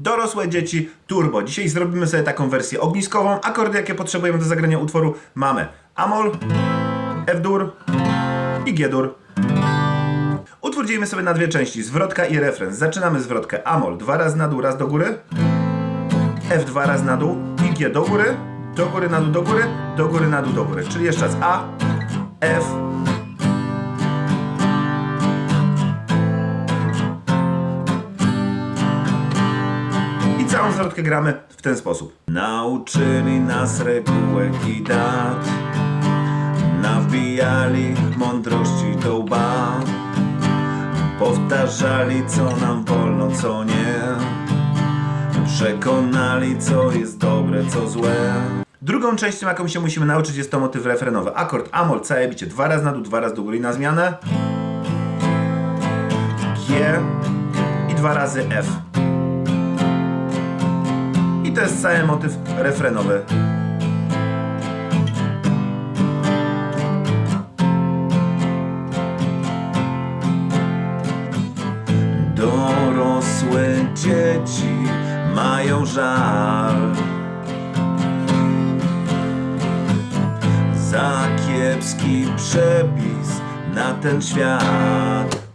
Dorosłe dzieci turbo. Dzisiaj zrobimy sobie taką wersję ogniskową. Akordy, jakie potrzebujemy do zagrania utworu, mamy Amol, F-dur i G-dur. Utwór dzielimy sobie na dwie części, zwrotka i refren. Zaczynamy zwrotkę Amol, dwa razy na dół, raz do góry, F dwa razy na dół i G do góry, do góry, na dół, do góry, do góry, na dół, do góry. Czyli jeszcze raz A, F, całą zwrotkę gramy w ten sposób. Nauczyli nas regułek i dat, nawbijali mądrości do łba, powtarzali co nam wolno, co nie, przekonali co jest dobre, co złe. Drugą częścią, jaką się musimy nauczyć, jest to motyw refrenowy. Akord Amol, całe bicie, dwa razy na dół, dwa razy do góry na zmianę. G i dwa razy F. To jest cały motyw refrenowy. Dorosłe dzieci mają żal za kiepski przepis na ten świat.